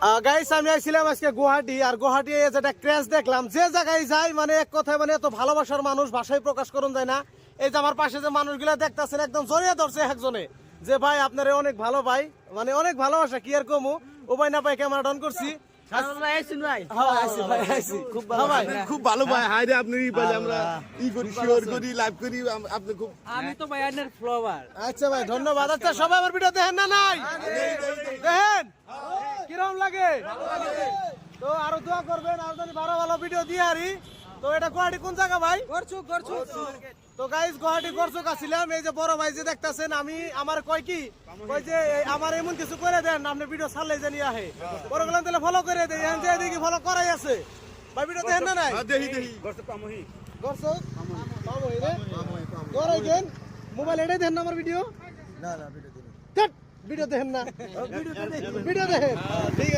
Guys আমি আইছিলাম আজকে গুয়াহাটি আর গুয়াহাটি যেটা ক্র্যাশ দেখলাম যে জায়গায় যাই মানে এক কথায় মানে এত ভালোবাসার মানুষ ভাষায় প্রকাশ করুন যায় না। এই যে আমার পাশে যে মানুষগুলা দেখতাছেন একদম জড়িয়ে ধরছে একজনে যে ভাই আপনারে অনেক ভালো ভাই মানে অনেক ভালোবাসা কি আর কমু? ও ভাই না ভাই ক্যামেরা ডাউন করছি। হ্যাঁ, ভাই, আইছি। হ্যাঁ ভাই। খুব ভালো ভাই। হাই আপনি ই বলে আমরা ই করি শেয়ার করি লাইভ করি আপনি খুব আমি তো বায়ানের আচ্ছা ভাই ধন্যবাদ। আচ্ছা সবাই আমার ভিডিও দেখেন না নাই? দেখেন? লাগে। তো আরও দোয়া করবেন আর যদি ভালো ভালো ভিডিও দিয়ে আরি তো এটা গুয়াহাটি কোন জায়গা ভাই? করছু করছু তো গাইস গুয়াহাটি করছ আসছিলাম এই যে বড় ভাই যে দেখতাছেন আমি আমার কয় কি? কয় যে আমার এমন কিছু করে দেন আপনি ভিডিও ছাড়লে জানি আহে। বড় গেলাম তাহলে ফলো করে দেই এখন যে দেখি ফলো করাই আছে। ভাই ভিডিও দেখেন না নাই? হ্যাঁ, দেখি দেখি। করছ পামোই রে। করাই দেন। মোবাইল এটাই দেন না আমার ভিডিও না না ভিডিও দিন ভিডিও দেখেন না। ভিডিও দেখেন। ঠিক আছে